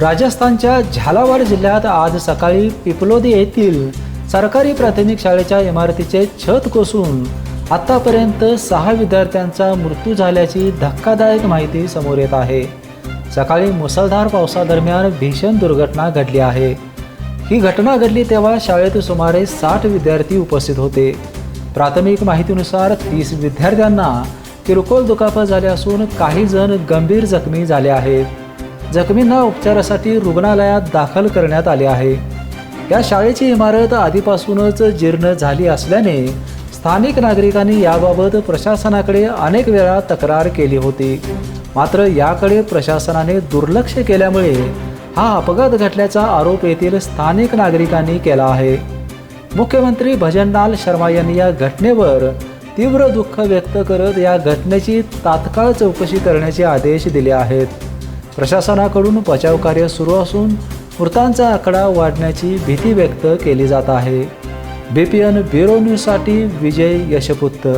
राजस्थानच्या झालावाड जिल्ह्यात आज सकाळी पिपलोदी येथील सरकारी प्राथमिक शाळेच्या इमारतीचे छत कोसळून आतापर्यंत सहा विद्यार्थ्यांचा मृत्यू झाल्याची धक्कादायक माहिती समोर येत आहे. सकाळी मुसळधार पावसादरम्यान भीषण दुर्घटना घडली आहे. ही घटना घडली तेव्हा शाळेत सुमारे साठ विद्यार्थी उपस्थित होते. प्राथमिक माहितीनुसार तीस विद्यार्थ्यांना किरकोळ दुखापत झाली असून काही जण गंभीर जखमी झाले आहेत. जखमींना उपचारासाठी रुग्णालयात दाखल करण्यात आले आहे. या शाळेची इमारत आधीपासूनच जीर्ण झाली असल्याने स्थानिक नागरिकांनी याबाबत प्रशासनाकडे अनेक वेळा तक्रार केली होती. मात्र याकडे प्रशासनाने दुर्लक्ष केल्यामुळे हा अपघात घडल्याचा आरोप येथील स्थानिक नागरिकांनी केला आहे. मुख्यमंत्री भजनलाल शर्मा यांनी या घटनेवर तीव्र दुःख व्यक्त करत या घटनेची तात्काळ चौकशी करण्याचे आदेश दिले आहेत. प्रशासनाकडून बचाव कार्य सुरू असून मृतांचा आकडा वाढण्याची भीती व्यक्त केली जात आहे. बी पी एन ब्युरो न्यूजसाठी विजय यशपुत्त.